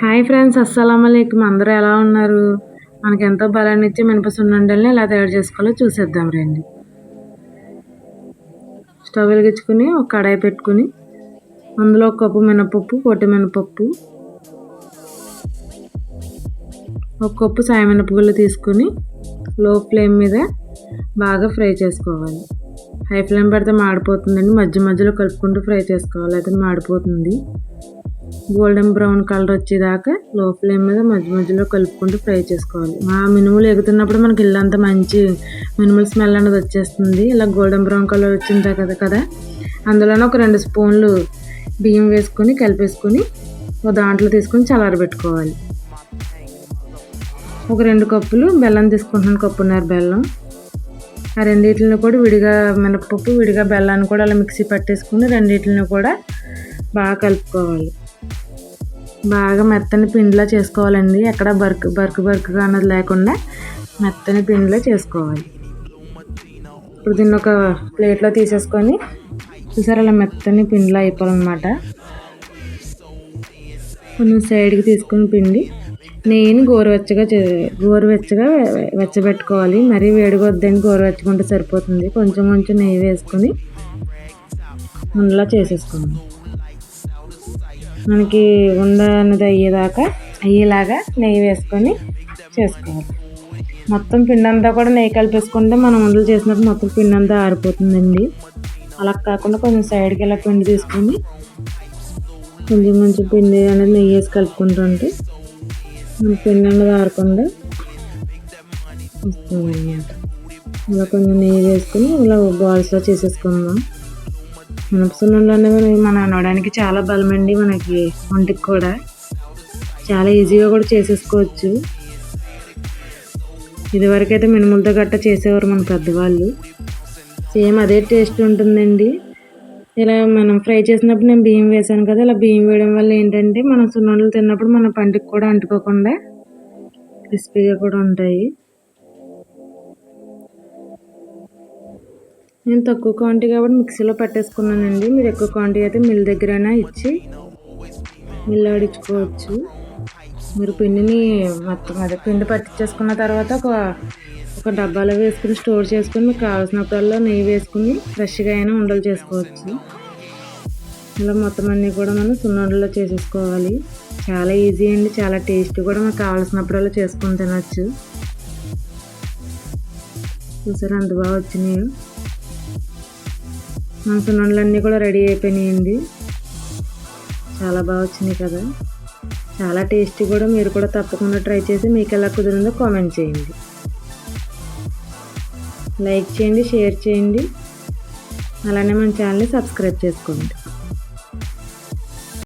Hi friends అస్సలం అయికం అందరూ ఎలా ఉన్నారు? మనకి ఎంతో బలాన్ని ఇచ్చే మినపసున్నుండల్ని ఎలా తయారు చేసుకోవాలో చూసేద్దాం రండి. స్టవ్ వెలిగించుకుని ఒక కడాయి పెట్టుకుని అందులో ఒక కప్పు మినపప్పు పొట్టి మినపప్పు ఒక కప్పు సాయ మినపగుళ్ళు తీసుకుని లో ఫ్లేమ్ మీద బాగా ఫ్రై చేసుకోవాలి. హై ఫ్లేమ్ పెడితే మాడిపోతుందండి. మధ్య మధ్యలో కలుపుకుంటూ ఫ్రై చేసుకోవాలి. అయితే మాడిపోతుంది. గోల్డెన్ బ్రౌన్ కలర్ వచ్చేదాకా లో ఫ్లేమ్ మీద మధ్య మధ్యలో కలుపుకుంటూ ఫ్రై చేసుకోవాలి. ఆ మినుములు ఎగుతున్నప్పుడు మనకి ఇల్లంతా మంచి మినుముల స్మెల్ అనేది వచ్చేస్తుంది. ఇలా గోల్డెన్ బ్రౌన్ కలర్ వచ్చిందా కదా కదా అందులోనే ఒక రెండు స్పూన్లు బియ్యం వేసుకొని కలిపేసుకొని ఒక దాంట్లో తీసుకొని చల్లారబెట్టుకోవాలి ఒక రెండు కప్పులు బెల్లం తీసుకుంటున్నాను కప్పున్నర బెల్లం. ఆ రెండింటిని కూడా విడిగా మినపప్పు విడిగా బెల్లాన్ని కూడా అలా మిక్సీ పట్టేసుకుని రెండింటిని కూడా బాగా కలుపుకోవాలి. బాగా మెత్తని పిండిలా చేసుకోవాలండి. ఎక్కడ బర్క్ బర్క్ బర్క్గా అన్నది లేకుండా మెత్తని పిండిలా చేసుకోవాలి. ఇప్పుడు దీన్ని ఒక ప్లేట్లో తీసేసుకొని చూసారు అలా మెత్తని పిండిలో అయిపోవాలన్నమాట. కొంచెం సైడ్కి తీసుకుని పిండి నెయ్యిని గోరువెచ్చగా గోరువెచ్చగా వెచ్చబెట్టుకోవాలి. మరీ వేడిగొద్దని వద్దండి గోరువెచ్చకుంటే సరిపోతుంది. కొంచెం కొంచెం నెయ్యి వేసుకొని ఉండలా చేసేసుకోండి మనకి ఉండ అన్నది అయ్యేదాకా అయ్యేలాగా నెయ్యి వేసుకొని చేసుకోవాలి. మొత్తం పిండి అంతా కూడా నెయ్యి కలిపేసుకుంటే మనం ఉండలు చేసినప్పుడు మొత్తం పిండి అంతా ఆరిపోతుందండి. అలా కాకుండా కొంచెం సైడ్కి ఇలా పిండి తీసుకొని కొంచెం మంచి పిండి అనేది నెయ్యి వేసి కలుపుకుంటుంటే మన పిండి అనేది ఆరకుండా వస్తుంది అన్నమాట ఇలా కొంచెం నెయ్యి వేసుకొని ఇలా బాల్స్లో చేసేసుకుందాం. మినపసున్నుండలు అనేవి మన అనడానికి చాలా బలమండి మనకి ఒంటికి కూడా. చాలా ఈజీగా కూడా చేసేసుకోవచ్చు. ఇదివరకైతే మినుములతో గట్ట చేసేవారు మన పెద్దవాళ్ళు. సేమ్ అదే టేస్ట్ ఉంటుందండి. ఇలా మనం ఫ్రై చేసినప్పుడు నేను బియ్యం వేసాను కదా ఇలా బియ్యం వేయడం వల్ల ఏంటంటే మనం సున్నుండలు తిన్నప్పుడు మన పంటికి కూడా అంటుకోకుండా క్రిస్పీగా కూడా ఉంటాయి. నేను తక్కువ క్వాంటిటీ కాబట్టి మిక్సీలో పెట్టేసుకున్నానండి. మీరు ఎక్కువ క్వాంటిటీ అయితే మిల్ దగ్గరైనా ఇచ్చి మిల్ ఆడించుకోవచ్చు. మీరు పిండిని మొత్తం అదే పిండి పట్టించేసుకున్న తర్వాత ఒక ఒక డబ్బాలో వేసుకుని స్టోర్ చేసుకుని మీకు కావాల్సినప్పుడల్లా నెయ్యి వేసుకుని ఫ్రెష్గా అయినా ఉండలు చేసుకోవచ్చు. ఇలా మొత్తం అన్నీ కూడా మనం సున్నుండలో చేసేసుకోవాలి. చాలా ఈజీ అండి చాలా టేస్ట్ కూడా మనకు కావాల్సినప్పుడల్లా చేసుకుని తినచ్చు. చూసారు అంత బాగా వచ్చినాయి? మన సున్నుండలన్నీ కూడా రెడీ అయిపోయినాయండి. చాలా బాగా వచ్చినాయి కదా. చాలా టేస్టీ కూడా మీరు కూడా తప్పకుండా ట్రై చేసి మీకు ఎలా కుదిరిందో కామెంట్ చేయండి. లైక్ చేయండి షేర్ చేయండి. అలానే మన ఛానల్ని సబ్స్క్రైబ్ చేసుకోండి.